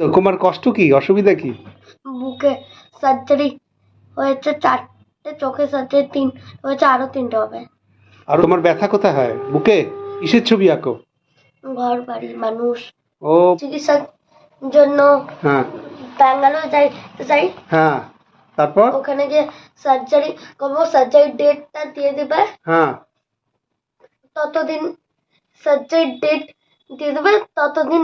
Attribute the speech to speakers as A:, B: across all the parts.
A: তো তোমার কষ্ট কি? অসুবিধা কি?
B: বুকে সার্জারি হয়েছে চারটে চোখে সার্জারি তিন হয়েছে আরও তিনটে হবে।
A: আর তোমার ব্যথা কোথায় হয়? বুকে? কিসের ছবি আঁকো?
B: ঘর বাড়ি মানুষ।
A: ও।
B: চিকিৎসার জন্য
A: হ্যাঁ।
B: ব্যাঙ্গালোর যাই যাই।
A: হ্যাঁ। তারপর?
B: ওখানে গিয়ে সার্জারি করব সার্জারি ডেটটা দিয়ে দেবে।
A: হ্যাঁ।
B: ততদিন সার্জারি ডেট দিয়ে দেবে ততদিন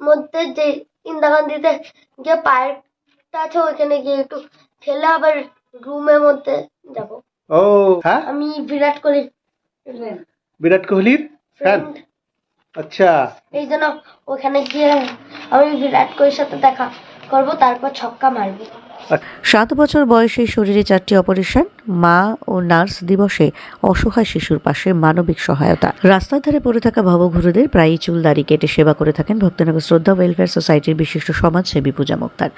B: মধ্যে যে ইন্দিরাগান্ধীতে যে পার্কটা আছে ওইখানে গিয়ে একটু খেলে আবার রুমের মধ্যে যাব।
A: ও হ্যাঁ?
B: আমি বিরাট কোহলি
A: বিরাট কোহলির ফ্যান আচ্ছা।
B: এই জন্য ওখানে গিয়ে আমি বিরাট কোহলির সাথে দেখা করব তারপর ছক্কা মারবো।
C: সাত বছর বয়সে শরীরে চারটি অপারেশন, মা ও নার্স দিবসে অসহায় শিশুর পাশে মানবিক সহায়তা। রাস্তার ধারে পড়ে থাকা ভবঘুরুদের প্রায়ই চুল দাড়ি কেটে সেবা করে থাকেন ভক্তনগর শ্রদ্ধা ওয়েলফেয়ার সোসাইটির বিশিষ্ট সমাজসেবী পূজা মুক্তার।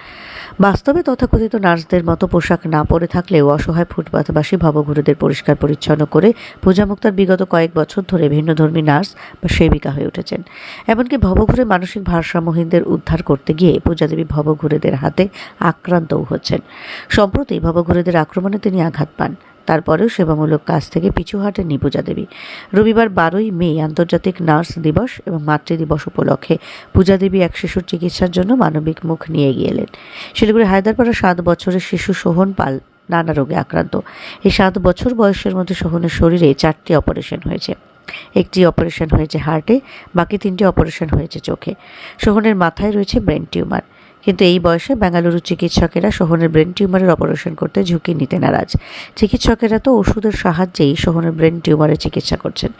C: বাস্তবে তথাকথিত নার্সদের মতো পোশাক না পরে থাকলেও অসহায় ফুটপাথবাসী ভবঘুরুদের পরিষ্কার পরিচ্ছন্ন করে পূজা মুক্তার বিগত কয়েক বছর ধরে ভিন্নধর্মী নার্স বা সেবিকা হয়ে উঠেছেন। এমনকি ভবঘুরে মানসিক ভারসাম্যহীনদের উদ্ধার করতে গিয়ে পূজাদেবী ভবঘুরেদের হাতে আক্রান্তও হচ্ছেন। সম্প্রতি ভবঘুরেদের আক্রমণে তিনি আঘাত পান। তারপরেও সেবামূলক কাজ থেকে পিছু হাটেননি পূজা দেবী। রবিবার বারোই মে আন্তর্জাতিক নার্স দিবস এবং মাতৃ দিবস উপলক্ষে পূজা দেবী এক শিশুর চিকিৎসার জন্য মানবিক মুখ নিয়ে এগিয়ে এলেন। শিলিগুড়ি হায়দ্রাপাড়া সাত বছরের শিশু সোহন পাল নানা রোগে আক্রান্ত। এই সাত বছর বয়সের মধ্যে সোহনের শরীরে চারটি অপারেশন হয়েছে। একটি অপারেশন হয়েছে হার্টে, বাকি তিনটি অপারেশন হয়েছে চোখে। সোহনের মাথায় রয়েছে ব্রেন টিউমার। কিন্তু এই বয়সে বেঙ্গালুরু চিকিৎসকেরা সোহনের ব্রেন টিউমারের অপারেশন করতে ঝুঁকি নিতে নারাজ। চিকিৎসকেরা তো ওষুধের সাহায্যেই সোহনের ব্রেন টিউমারের চিকিৎসা করছেন।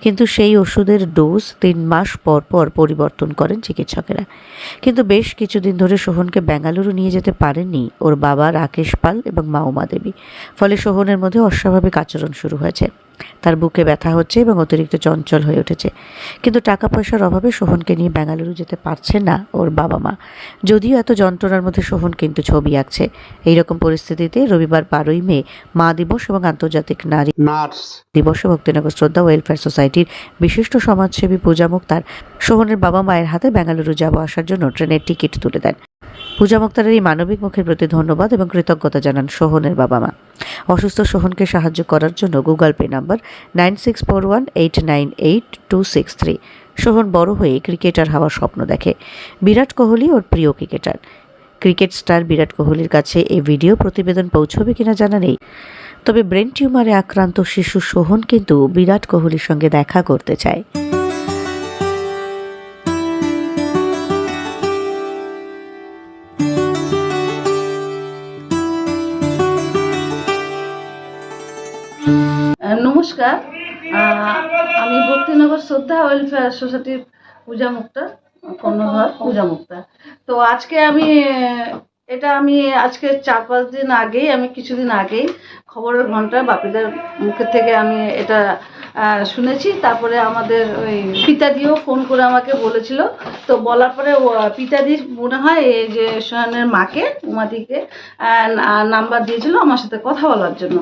C: কিন্তু সেই ওষুধের ডোজ তিন মাস পর পর পরিবর্তন করেন চিকিৎসকেরা। কিন্তু বেশ কিছুদিন ধরে সোহনকে বেঙ্গালুরু নিয়ে যেতে পারেননি ওর বাবা রাকেশ পাল এবং মা উমা দেবী। ফলে সোহনের মধ্যে অস্বাভাবিক আচরণ শুরু হয়েছে। তার বুকে ব্যথা হচ্ছে এবং অতিরিক্ত চঞ্চল হয়ে উঠেছে। কিন্তু টাকা পয়সার অভাবে সোহনকে নিয়ে বেঙ্গালুরু যেতে পারছে না ওর বাবা মা যদিও এত যন্ত্রণার মধ্যে সোহন কিন্তু ছবি আঁকছে। এইরকম পরিস্থিতিতে রবিবার বারোই মে মা দিবস এবং আন্তর্জাতিক নারী
A: নার্স।
C: দিবসে ভক্তিনগর শ্রদ্ধা ওয়েলফেয়ার সোসাইটির বিশিষ্ট সমাজসেবী পূজা মুক্তার। সোহনের বাবা মায়ের হাতে বেঙ্গালুরু যাব আসার জন্য ট্রেনের টিকিট তুলে দেন। পূজা মুক্তারের এই মানবিক মুখের প্রতি ধন্যবাদ এবং কৃতজ্ঞতা জানান সোহনের বাবা মা। অসুস্থ সোহনকে সাহায্য করার জন্য Google Pay number nine six four one, eight nine eight, two six three. Sohan বড় হয়ে ক্রিকেটার হওয়ার স্বপ্ন দেখে। বিরাট কোহলি ওর প্রিয় ক্রিকেটার। ক্রিকেট স্টার বিরাট কোহলির কাছে এই ভিডিও প্রতিবেদন পৌঁছবে কিনা জানা নেই। তবে ব্রেন টিউমারে আক্রান্ত শিশু সোহন কিন্তু বিরাট কোহলির সঙ্গে দেখা করতে চায়।
D: নমস্কার। আমি ভক্তিনগর শ্রদ্ধা ওয়েলফেয়ার সোসাইটির পূজা মুক্তা কর্ণধর পূজা মুক্তা তো আজকে আমি, এটা আমি আজকে চার পাঁচ দিন আগেই, আমি কিছুদিন আগেই খবরের ঘণ্টা বাপিদার মুখের থেকে আমি এটা শুনেছি। তারপরে আমাদের ওই পিতাদিও ফোন করে আমাকে বলেছিল। তো বলার পরে পিতাদির মনে হয় এই যে সোহানের মাকে, উমাদিকে নাম্বার দিয়েছিল আমার সাথে কথা বলার জন্য।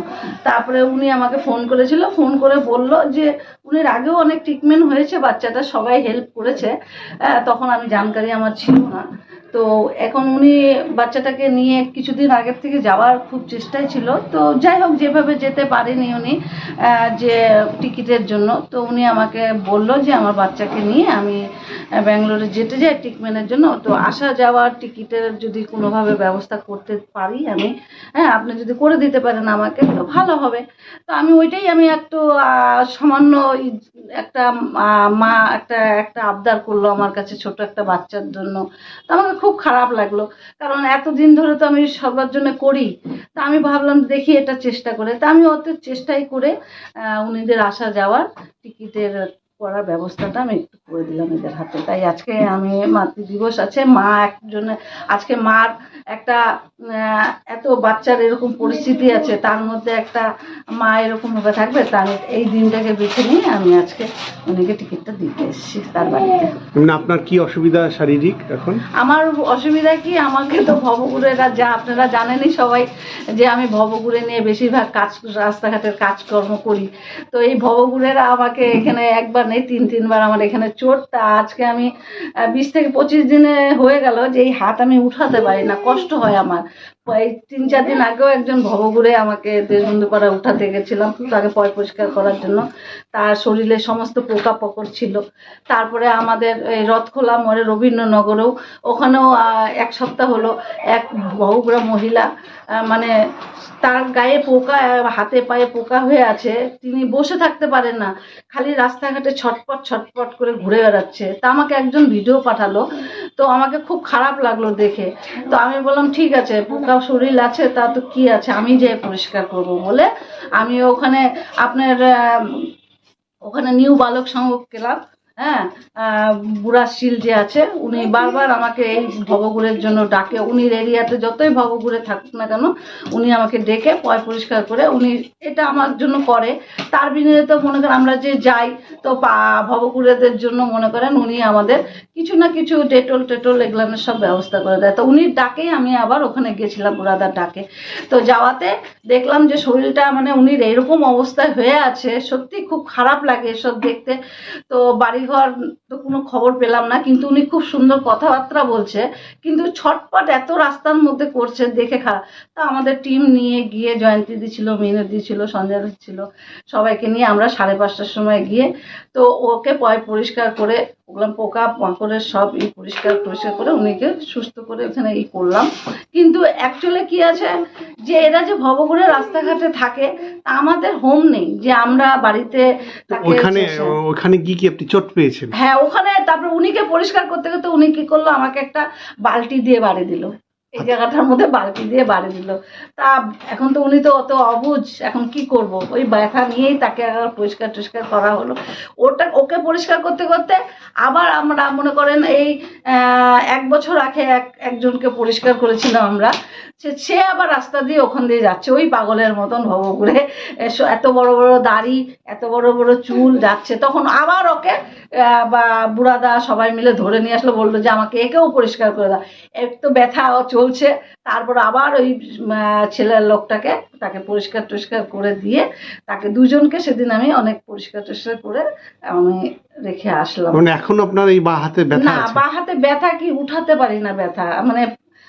D: তারপরে উনি আমাকে ফোন করেছিল। ফোন করে বলল যে উনির আগেও অনেক ট্রিটমেন্ট হয়েছে, বাচ্চাটা সবাই হেল্প করেছে। তখন আমি জানকারি আমার ছিল না। তো এখন উনি বাচ্চাটাকে নিয়ে কিছুদিন আগের থেকে যাওয়ার খুব চেষ্টায় ছিল। তো যাই হোক, যেভাবে যেতে পারেনি উনি যে টিকিটের জন্য, তো উনি আমাকে বলল যে আমার বাচ্চাকে নিয়ে আমি ব্যাঙ্গালোরে যেতে যাই ট্রিটমেন্টের জন্য। তো আসা যাওয়ার টিকিটের যদি কোনোভাবে ব্যবস্থা করতে পারি আমি হ্যাঁ আপনি যদি করে দিতে পারেন আমাকে, তো ভালো হবে। তো আমি ওইটাই আমি একটু সামান্য একটা মা একটা একটা আবদার করল আমার কাছে ছোট একটা বাচ্চার জন্য। তো আমাকে খুব খারাপ লাগল। কারণ এতদিন ধরে তো আমি সবার জন্য করি। তা আমি ভাবলাম দেখি এটা চেষ্টা করে। তা আমি অত চেষ্টাই করে উনিদের আসা যাওয়ার টিকিটের করার ব্যবস্থাটা আমি একটু করে দিলাম এদের হাতে। তাই আজকে আমি মাতৃ দিবস আছে মা একজনে আজকে মার একটা এত বাচ্চার এরকম পরিস্থিতি আছে তার মধ্যে একটা মা এরকম ভাবে থাকবে তার এই দিনটাকে বেছে নিয়ে আমি আজকে উনিকে টিকিটটা দিতে এসেছি তার বাড়িতে।
A: মানে আপনার কি অসুবিধা শারীরিক এখন?
D: আমার অসুবিধা কি? আমাকে তো ভবগুড়েরা যা আপনারা জানেনই সবাই যে আমি ভবগুড়ে নিয়ে বেশিরভাগ কাজ রাস্তাঘাটের কাজকর্ম করি। তো এই ভবগুড়েরা আমাকে এখানে একবার নেই তিন, তিনবার আমার এখানে চোট তা আজকে আমি বিশ থেকে পঁচিশ দিনে হয়ে গেল যে এই হাত আমি উঠাতে পারি না, কষ্ট হয় আমার। তিন চার দিন আগেও একজন ভবঘুরে আমাকে দেশবন্ধু পাড়া উঠাতে গেছিলাম তাকে পয় পরিষ্কার করার জন্য। তার শরীরে সমস্ত পোকা পকড় ছিল। তারপরে আমাদের এই রথখোলা মোড়ে রবীন্দ্রনগরেও, ওখানেও এক সপ্তাহ হলো এক বহুগুড়া মহিলা মানে তার গায়ে পোকা, হাতে পায়ে পোকা হয়ে আছে, তিনি বসে থাকতে পারেন না, খালি রাস্তাঘাটে ছটপট ছটপট করে ঘুরে বেড়াচ্ছে। তা আমাকে একজন ভিডিও পাঠালো তো আমাকে খুব খারাপ লাগল দেখে। তো আমি বললাম, ঠিক আছে, পোকা শরীর আছে, তা তো কি আছে? আমি যে পরিষ্কার করব। বলে আমি ওখানে আপনার ওখানে নিউ বালক সংঘ ক্লাব হ্যাঁ? বুড়া শিল যে আছে, উনি বারবার আমাকে এই ভবগুড়ের জন্য ডাকে। উনির এরিয়াতে যতই ভবগুড়ে থাকুক না কেন, উনি আমাকে ডেকে পয় পরিষ্কার করে উনি এটা আমার জন্য করে। তার বিনিময়ে তো মনে করেন আমরা যে যাই, তো ভবগুড়েদের জন্য মনে করেন উনি আমাদের কিছু না কিছু ডেটল টেটল এগুলানের সব ব্যবস্থা করে দেয়। তো উনি ডাকেই আমি আবার ওখানে গেছিলাম, বুড়াদার ডাকে। তো যাওয়াতে দেখলাম যে শরীরটা মানে উনির এরকম অবস্থায় হয়ে আছে, সত্যি খুব খারাপ লাগে এসব দেখতে। তো বাড়িঘর তো কোনো খবর পেলাম না, কিন্তু উনি খুব সুন্দর কথাবার্তা বলছে, কিন্তু ছটপট এত রাস্তার মধ্যে করছে, দেখে খারাপ তা আমাদের টিম নিয়ে গিয়ে জয়ন্তী দিছিল মিনতি ছিল, সঞ্জয় ছিল, সবাইকে নিয়ে আমরা সাড়ে পাঁচটার সময় গিয়ে, তো ওকে পয় পরিষ্কার করে ওগুলো পোকা মাকড়ের সব ই পরিষ্কার পরিষ্কার করে উনিকে সুস্থ করে ওখানে ই করলাম। কিন্তু অ্যাকচুয়ালি কি আছে? যে এরা যে ভবঘুরে রাস্তাঘাটে থাকে তা আমাদের হোম নেই যে আমরা বাড়িতে
A: ওখানে ওখানে গিয়ে কি আপনি চোট পেয়েছেন?
D: হ্যাঁ ওখানে তারপরে উনিকে পরিষ্কার করতে করতে উনি কি করল আমাকে একটা বালতি দিয়ে বাড়ি দিল। এই জায়গাটার মধ্যে বালতি দিয়ে বাড়ি দিল। তা এখন তো উনি তো অত অবুঝ এখন কি করব? ওই ব্যথা নিয়েই তাকে পরিষ্কার টরিষ্কার করা হলো। ওটা, ওকে পরিষ্কার করতে করতে আবার আমরা মনে করেন এই এক বছর আগে এক, একজনকে পরিষ্কার করেছিলাম আমরা। সে সে আবার রাস্তা দিয়ে ওখান দিয়ে যাচ্ছে। ওই পাগলের মতন ভব করে এত বড় বড় দাড়ি, এত বড় বড় চুল যাচ্ছে। তখন আবার ওকে বা বুড়াদা সবাই মিলে ধরে নিয়ে আসলো, বলল যে আমাকে একেও পরিষ্কার করে দাও। এক তো ব্যথা ও চলছে। তারপর আবার ওই ছেলের লোকটাকে তাকে পরিষ্কার টরিষ্কার করে দিয়ে তাকে দুজনকে সেদিন আমি অনেক পরিষ্কার টরিষ্কার করে আমি রেখে আসলাম।
A: মানে এখন আপনার এই বা হাতে ব্যথা
D: না বা হাতে ব্যথা কি উঠাতে পারি না ব্যথা। মানে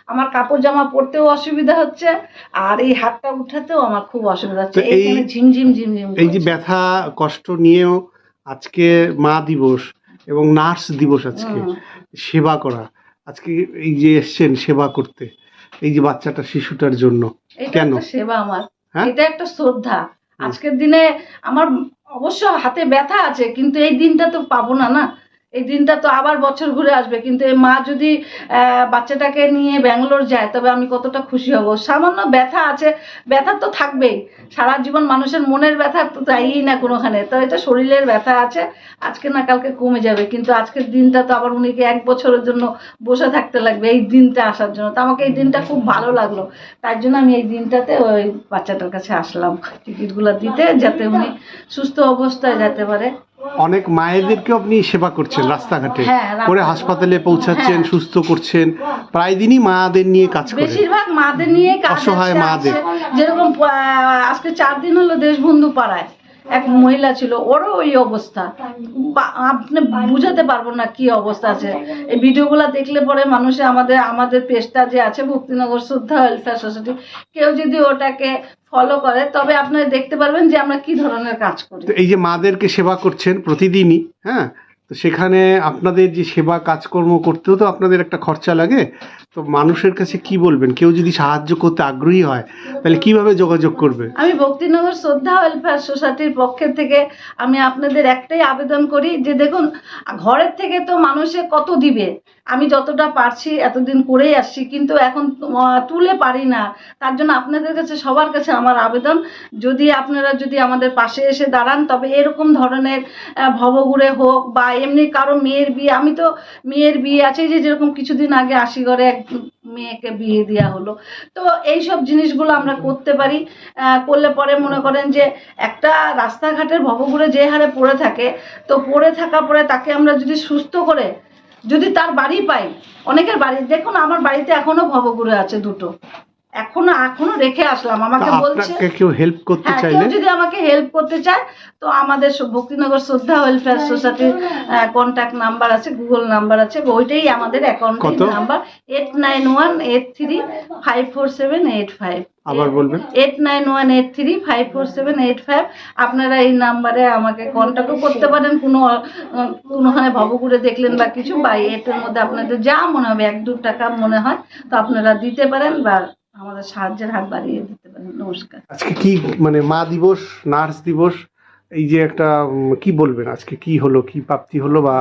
D: আমার কাপড় জামা পরতেও অসুবিধা হচ্ছে আর এই হাতটা উঠাতেও আমার খুব অসুবিধা হচ্ছে।
A: এই-
D: এইখানে ঝিমঝিম ঝিমঝিম
A: এই যে ব্যথা কষ্ট নিয়েও আজকে মা দিবস এবং নার্স দিবস আজকে। সেবা করা। আজকে এই যে এসছেন সেবা করতে এই যে বাচ্চাটা শিশুটার জন্য কেন?
D: সেবা আমার
A: হ্যাঁ?
D: এটা একটা শ্রদ্ধা আজকের দিনে আমার অবশ্য হাতে ব্যথা আছে কিন্তু এই দিনটা তো পাবো না না এই দিনটা তো আবার বছর ঘুরে আসবে, কিন্তু এই মা যদি বাচ্চাটাকে নিয়ে ব্যাঙ্গালোর যায়, তবে আমি কতটা খুশি হব। সামান্য ব্যথা আছে, ব্যথা তো থাকবেই। সারা জীবন মানুষের মনের ব্যথা তো যাইই না কোনোখানে। তো এটা শরীরের ব্যথা আছে, আজকে না কালকে কমে যাবে, কিন্তু আজকের দিনটা তো আবার উনিকে এক বছরের জন্য বসে থাকতে লাগবে এই দিনটা আসার জন্য। তো আমাকে এই দিনটা খুব ভালো লাগল। তার জন্য আমি এই দিনটাতে ওই বাচ্চাটার কাছে আসলাম। টিকিটগুলো দিতে, যাতে উনি সুস্থ অবস্থায় যেতে পারে।
A: অনেক মায়েদেরকে আপনি সেবা করছেন রাস্তাঘাটে।
D: হ্যাঁ,
A: করে হাসপাতালে পৌঁছাচ্ছেন
D: হ্যাঁ।
A: সুস্থ করছেন। প্রায় দিনই মাদের নিয়ে কাজ করেন
D: বেশিরভাগ মাদের নিয়ে কাজ
A: অসহায় মাদের।
D: যেরকম আজকে চার দিন হলো দেশবন্ধু পাড়ায়। এক মহিলা ছিল, ওরও ওই অবস্থা। আপনি বুঝাতে পারব না কি অবস্থা আছে। এই ভিডিওগুলো দেখলে পরে মানুষে আমাদের আমাদের পেজটা যে আছে, ভক্তিনগর শ্রদ্ধা ওয়েলফেয়ার সোসাইটি, কেউ যদি ওটাকে ফলো করে, তবে আপনারা দেখতে পারবেন যে আমরা কি ধরনের কাজ করি।
A: এই যে মাদেরকে সেবা করছেন প্রতিদিনই হ্যাঁ? তো সেখানে আপনাদের যে সেবা কাজকর্ম করতেও তো আপনাদের একটা খরচা লাগে। তো মানুষের কাছে কি বলবেন? কেউ যদি সাহায্য করতে আগ্রহী হয়, তাহলে কীভাবে যোগাযোগ করবে?
D: আমি ভক্তিনগর শ্রদ্ধা ওয়েলফেয়ার সোসাইটির পক্ষের থেকে আমি আপনাদের একটাই আবেদন করি যে দেখুন, ঘরের থেকে তো মানুষে কত দিবে? আমি যতটা পারছি এতদিন করেই আসছি, কিন্তু এখন তুলে পারি না। তার জন্য আপনাদের কাছে, সবার কাছে আমার আবেদন। যদি আপনারা যদি আমাদের পাশে এসে দাঁড়ান, তবে এরকম ধরনের ভবঘুরে হোক বা এমনি কারও মেয়ের বিয়ে, আমি তো মেয়ের বিয়ে আছে যে যেরকম কিছুদিন আগে আশিগড়ে এক মেয়েকে বিয়ে দেওয়া হলো। তো এই সব জিনিসগুলো আমরা করতে পারি। করলে পরে মনে করেন যে একটা রাস্তাঘাটের ভবঘুরে যে হারে পড়ে থাকে, তো পড়ে থাকা পরে তাকে আমরা যদি সুস্থ করে যদি তার বাড়ি পাই অনেকের বাড়ি দেখুন আমার বাড়িতে এখনও ভবঘুরে আছে দুটো। এখনও এখনও রেখে আসলাম আমাকে বলছে
A: কেউ হেল্প করতে
D: হ্যাঁ
A: চাইলে?
D: কেউ যদি আমাকে হেল্প করতে চায় তো আমাদের ভক্তিনগর শ্রদ্ধা ওয়েলফেয়ার সোসাইটির কন্ট্যাক্ট নাম্বার আছে গুগল নাম্বার আছে ওইটাই আমাদের
A: account
D: number eight nine one eight three five four seven eight five
A: আবার বলবেন?
D: Eight nine one eight three five four seven eight five আপনারা এই নাম্বারে আমাকে কন্ট্যাক্টও করতে পারেন। কোনো কোনোখানে ভবঘুরে দেখলেন বা কিছু বা এটার মধ্যে আপনাদের যা মনে হবে এক দু টাকা মনে হয় তো আপনারা দিতে পারেন বা আমাদের সাহায্যের হাত বাড়িয়ে দিতে পারেন। নমস্কার।
A: আজকে কি মানে মা দিবস নার্স দিবস এই যে একটা কি বলবেন আজকে? কি হলো? কি প্রাপ্তি হলো বা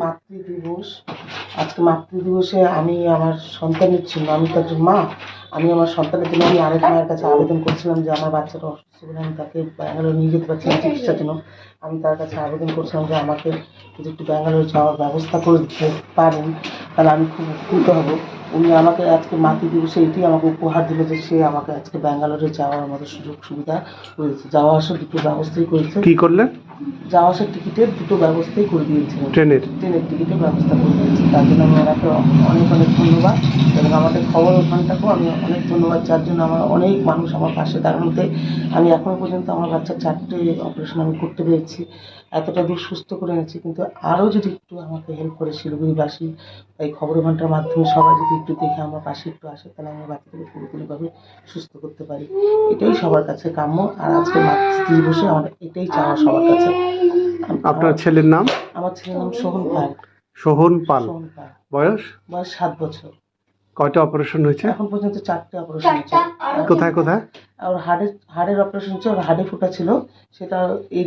E: মাতৃ দিবস আজকে মাতৃ দিবসে আমি আমার সন্তানের জন্য, আমি তো একজন মা, আমি আমার সন্তানের জন্য আমি আরেক মায়ের কাছে আবেদন করছিলাম যে আমার বাচ্চাটা অসুস্থ বলে আমি তাকে ব্যাঙ্গালোর নিয়ে যেতে পারছি না চিকিৎসার জন্য। আমি তার কাছে আবেদন করছিলাম যে আমাকে যদি একটু ব্যাঙ্গালোর যাওয়ার ব্যবস্থা করে দিতে পারেন, তাহলে আমি খুব উপকৃত হব। উনি আমাকে আজকে মাতৃ দিবসে এটি আমাকে উপহার দিল যে সে আমাকে আজকে ব্যাঙ্গালোরে যাওয়ার আমাদের সুযোগ সুবিধা করেছে। যাওয়া আসার দুটো ব্যবস্থাই করেছে।
A: কি করলেন
E: যাওয়া আসার টিকিটের দুটো ব্যবস্থাই করে দিয়েছিলেন
A: ট্রেনের?
E: ট্রেনের টিকিটের ব্যবস্থা করে দিয়েছে। তার জন্য আমি ওনাকে অনেক অনেক ধন্যবাদ। এবং আমাদের খবর ওখানটাকেও আমি অনেক ধন্যবাদ। যার জন্য আমার অনেক মানুষ আমার পাশে দাঁড়ানোতে আমি এখনও পর্যন্ত আমার বাচ্চার চারটে অপারেশন আমি করতে পেরেছি। এতটা দূর সুস্থ করে এনেছি কিন্তু আরও যদি একটু আমাকে হেল্প করে শিলিগুড়িবাসী এই খবরের ঘণ্টার মাধ্যমে সবাই যদি একটু দেখে আমার পাশে একটু আসে তাহলে আমি বাচ্চাটাকে পুরোপুরিভাবে সুস্থ করতে পারি। এটাই সবার কাছে কাম্য আর আজকে মাতৃ দিবসে আমার এটাই চাওয়া সবার কাছে।
A: আপনার ছেলের নাম?
E: আমার ছেলের নাম সোহন পাল।
A: সোহন পাল। বয়স?
E: বয়স সাত বছর।
A: কয়টা অপারেশন হয়েছে?
E: এখন পর্যন্ত চারটে অপারেশন হয়েছে।
A: কোথায় কোথায়?
E: আর ওর হার্টের হার্টের অপারেশন হচ্ছে ওর হার্টে ফোটা ছিল। সেটা এই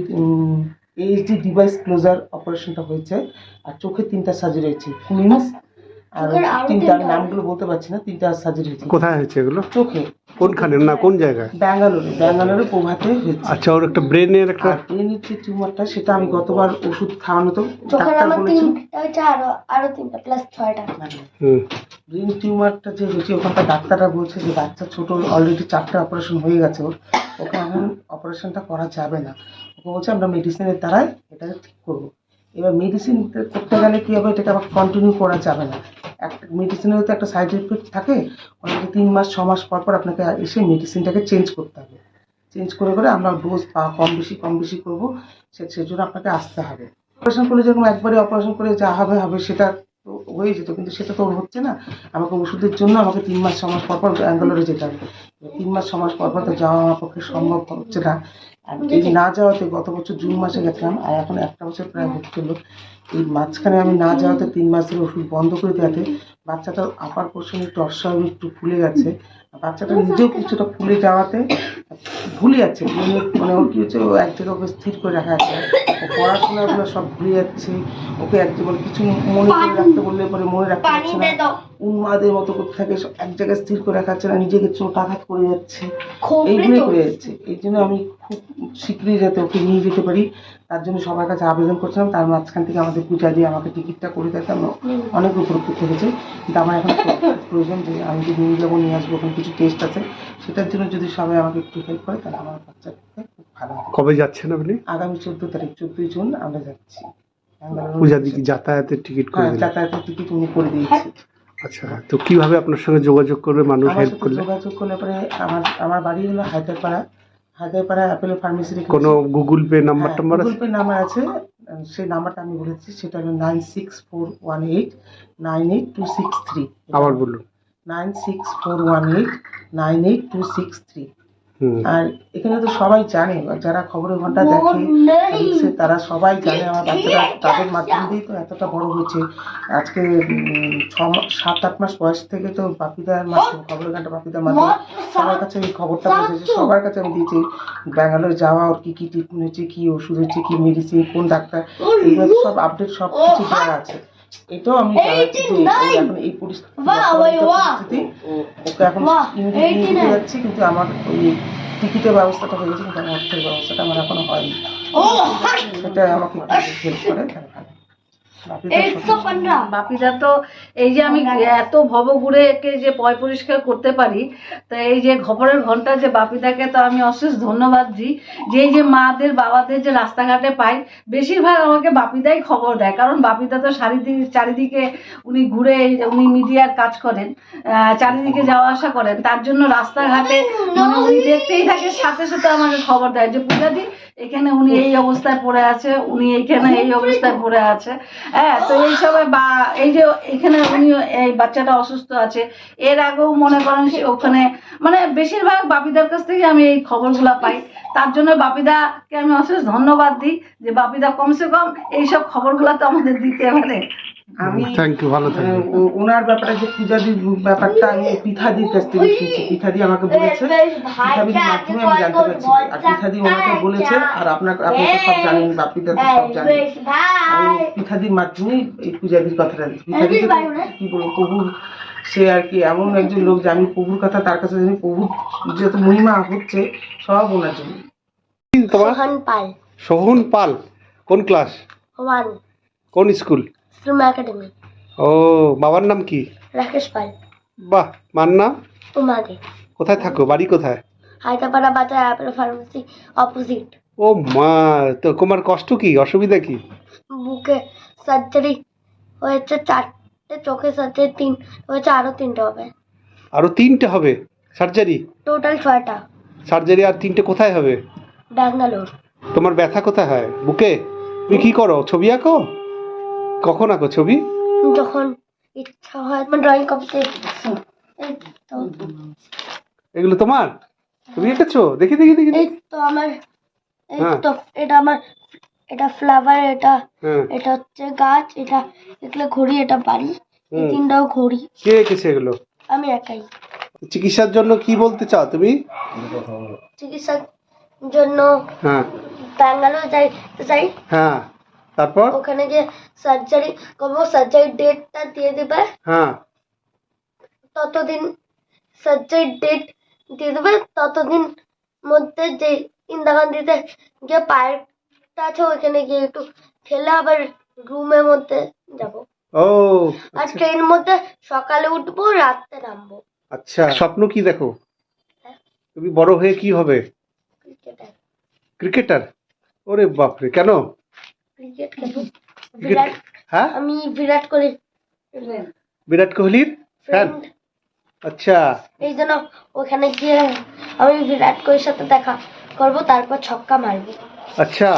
E: এইচডি ডিভাইস ক্লোজার অপারেশনটা হয়েছে আর চোখে তিনটা সার্জারি হয়েছে কুইন্স আর
B: চোখের আরও
E: তিনটা নামগুলো বলতে পারছি না তিনটা সার্জারি হয়েছে।
A: কোথায় হয়েছে এগুলো?
E: চোখে।
A: কোনখানে না কোন জায়গায়?
E: ব্যাঙ্গালোরে ব্যাঙ্গালোরে প্রভাতে হয়েছে।
A: আচ্ছা ওর একটা ব্রেনের একটা
E: আর ব্রেনের যে টিউমারটা সেটা আমি গতবার ওষুধ খাওয়ানো তো ডাক্তার
B: আমার
E: বলেছে
B: আরও আরও তিনটা প্লাস ছয়টা।
A: হুম।
E: ব্রেন টিউমারটা যে হয়েছে ওখানকার ডাক্তাররা বলছে যে বাচ্চা ছোট অলরেডি চারটে অপারেশন হয়ে গেছে ওর। ওকে এখন অপারেশনটা করা যাবে না। বলছে আমরা মেডিসিনের দ্বারাই এটা ঠিক করব। এবার মেডিসিন করতে গেলে কী হবে? এটাকে আবার কন্টিনিউ করা যাবে না। একটা মেডিসিনেরও তো একটা সাইড এফেক্ট থাকে। অনেকে তিন মাস, ছ মাস পর পর আপনাকে এসে মেডিসিনটাকে চেঞ্জ করতে হবে। চেঞ্জ করে করে আমরা ডোজ পা কম বেশি কম বেশি করব। সে, সেজন্য আপনাকে আসতে হবে। অপারেশন করলে যেরকম একবারে অপারেশন করে যা হবে হবে সেটা তো হয়ে যেত কিন্তু সেটা তো হচ্ছে না। আমাকে ওষুধের জন্য আমাকে তিন মাস ছ মাস পর পর ব্যাঙ্গালোরে যেতে হবে। তিন মাস ছ মাস পর পর তো যাওয়া আমার পক্ষে সম্ভব হচ্ছে না। আর এই না যাওয়াতে গত বছর জুন মাসে গেছিলাম আর এখন একটা বছর প্রায় হচ্ছে হলো এই মাঝখানে আমি না যাওয়াতে তিন মাস ধরে ওষুধ বন্ধ করে দেওয়াতে বাচ্চাটার আপার পোর্শন অস্বাভাবিক একটু ফুলে গেছে। বাচ্চাটা নিজেও কিছুটা ফুলে যাওয়াতে ভুলে যাচ্ছে। ভুলে- মানে ওর কি হচ্ছে ও এক জায়গায় ওকে স্থির করে রাখা যাচ্ছে না। ও পড়াশোনাগুলো সব ভুলে যাচ্ছে। ওকে এক জায়গায় কিছু মনে করে রাখতে বললে পরে মনে রাখতে পারছে না। উন্মাদের মতো করতে থাকে সব এক জায়গায় স্থির করে রাখাচ্ছে না নিজেকে চোট আঘাত করে যাচ্ছে। এইগুলোই করে যাচ্ছে। এই জন্য আমি খুব শীঘ্রই যাতে ওকে নিয়ে যেতে পারি। তার জন্য সবার কাছে আবেদন করছিলাম। তার মাঝখান থেকে আমাদের পূজা দিয়ে আমাকে টিকিটটা করে দেয়। আমরা অনেক উপকৃত হয়েছে। কিন্তু আমার এখন খুব প্রয়োজন যে আমি যদি নিয়ে যাব নিয়ে আসব ওখানে কিছু টেস্ট আছে। সেটার জন্য যদি সবাই আমাকে একটু হেল্প করে তাহলে আমার বাচ্চাটা খুব ভালো হবে
A: কবে যাচ্ছেন আপনি?
E: আগামী চোদ্দ তারিখ চোদ্দই জুন আমরা যাচ্ছি।
A: পূজা দিকে যাতায়াতের টিকিট করে
E: হ্যাঁ যাতায়াতের টিকিট উনি করে দিয়েছি
A: আচ্ছা তো কীভাবে আপনার সঙ্গে যোগাযোগ করবে মানুষ হেল্প করলে?
E: যোগাযোগ করলে পরে আমার আমার বাড়ি হলো হায়দ্রাপাড়া হায়দ্রাপাড়া অ্যাপেল ফার্মেসির এখানে-
A: কোনো গুগল পে নাম্বার টাম্বার
E: গুগল পে নাম্বার আছে। সেই নাম্বারটা আমি বলেছি সেটা হলো nine six four one eight nine eight two six three.
A: আবার বলুন।
E: Nine six four one eight nine eight two six three. আর এখানে তো সবাই জানে যারা খবরের ঘণ্টা দেখে তারা সবাই জানে আমার বাচ্চারা তাদের মাধ্যম দিয়েই তো এতটা বড় হয়েছে আজকে ছ সাত আট মাস বয়স থেকে তো বাপিদার মাধ্যমে খবরের ঘণ্টা বাপিদার মাধ্যমে সবার কাছে এই খবরটা পৌঁছেছে সবার কাছে আমি দিয়েছি ব্যাঙ্গালোর যাওয়া ওর কী কী ট্রিটমেন্ট হচ্ছে কী ওষুধ হচ্ছে কী মেডিসিন কোন ডাক্তার এইগুলো তো সব আপডেট সব কিছু দেওয়া আছে। এটাও আমি এখন এই পরিস্থিতি ওকে এখন নিয়ে যাচ্ছি কিন্তু আমার ওই টিকিটের ব্যবস্থাটা হয়ে গেছে কিন্তু আমার অর্থের ব্যবস্থাটা আমার এখনও হয়নি। এটা আমাকে হেল্প করে বাপিদা
D: তো এই যে আমি এত একে যে পয় পরিষ্কার করতে পারি এই যে খবরের ঘণ্টা যে বাপিদাকে তো আমি অশেষ ধন্যবাদ দিই। যে এই যে মাদের বাবাদের যে রাস্তাঘাটে পাই বেশিরভাগ আমাকে বাপিদাই খবর দেয়। কারণ বাপিদা তো চারিদিক চারিদিকে উনি ঘুরে উনি মিডিয়ার কাজ করেন চারিদিকে যাওয়া আসা করেন। তার জন্য রাস্তাঘাটে উনি দেখতেই থাকে সাথে সাথে আমাকে খবর দেয় যে পূজাদি এখানে উনি এই অবস্থায় পড়ে আছে, উনি এখানে এই অবস্থায় পড়ে আছে। হ্যাঁ তো এই সবে বা, এই যে এখানে উনি এই বাচ্চাটা অসুস্থ আছে, এর আগেও মনে করেন ওখানে মানে বেশিরভাগ বাপিদার কাছ থেকে আমি এই খবরগুলো পাই। তার জন্য বাপিদাকে আমি অশেষ ধন্যবাদ দিই যে বাপিদা কমসে কম এইসব খবরগুলো তো আমাদের দিতে পারে।
E: আমি ওনার ব্যাপারে যে পূজাদির ব্যাপারটা আমি পিঠাদির কাছ থেকে শুনছি। পিঠাদি আমাকে বলেছে পিঠাদির মাধ্যমে আমি জানতে পারছি। আর পিঠাদি ওনাকে বলেছে আর আপনার আপনি তো সব জানেন বা তো সব জানেন। আমি পিঠাদির মাধ্যমে এই পূজাদির কথাটা পিঠাদি কি বলব প্রভুর সে আর কি এমন একজন লোক যে আমি প্রভুর কথা তার কাছে জানি প্রভুর যত মহিমা হচ্ছে সব ওনার জন্য।
B: সোহন পাল।
A: সোহন পাল কোন ক্লাস কোন স্কুল
B: ফিল্ম একাডেমি
A: ও বাবার নাম কি?
B: রাকেশ পাল।
A: বাহ মার নাম?
B: উমা দে
A: কোথায় থাকো? বাড়ি কোথায়?
B: হায়দ্রাবাদ বাজার অ্যাপেল ফার্মেসি অপোজিট
A: ও মা তো তোমার কষ্ট কি? অসুবিধা কি?
B: বুকে সার্জারি হয়েছে চারটে চোখে সার্জারি তিন হয়েছে আরও তিনটে হবে।
A: আরও তিনটে হবে? সার্জারি
B: টোটাল ছয়টা।
A: সার্জারি আর তিনটে কোথায় হবে?
B: ব্যাঙ্গালোর।
A: তোমার ব্যথা কোথায় হয়? বুকে? তুমি কি করো? ছবি আঁকো? কখন আঁকো ছবি?
B: যখন ইচ্ছা হয় মানে ড্রয়িং করতে
A: এগুলো তোমার? তুমি এঁকেছো? দেখি দেখি দেখি
B: এই তো আমার এই
A: হ্যাঁ।
B: তো এটা আমার এটা ফ্লাওয়ার এটা
A: হ্যাঁ।
B: এটা হচ্ছে গাছ এটা এগুলো ঘড়ি এটা বাড়ি। এই তিনটাও ঘড়ি।
A: কে এঁকেছে এগুলো?
B: আমি একাই।
A: চিকিৎসার জন্য কি বলতে চাও তুমি?
B: চিকিৎসার জন্য
A: হ্যাঁ।
B: ব্যাঙ্গালোর যাই যাই।
A: হ্যাঁ। তারপর?
B: ওখানে গিয়ে সার্জারি করব সার্জারির ডেটটা দিয়ে দেবে।
A: হ্যাঁ।
B: ততদিন সার্জারির ডেট দিয়ে দেবে। ততদিন মধ্যে যে ইন্দিরা গান্ধীতে গিয়ে পার্কটা আছে ওইখানে গিয়ে একটু খেলে আবার রুমের মধ্যে যাব।
A: ও
B: আর
A: আচ্ছা।
B: ট্রেন মধ্যে সকালে উঠবো রাত্রে নামবো।
A: আচ্ছা স্বপ্ন কি দেখো? তুমি বড় হয়ে কি হবে?
B: ক্রিকেটার
A: ক্রিকেটার ওরে বাপরে কেন?
B: ক্রিকেট খেলব বিরাট
A: হ্যাঁ?
B: আমি বিরাট কোহলি।
A: বিরাট কোহলির ফ্যান আচ্ছা।
B: এই জন্য ওখানে গিয়ে আমি বিরাট কোহলির সাথে দেখা করব তারপর ছক্কা মারবো।
A: আচ্ছা।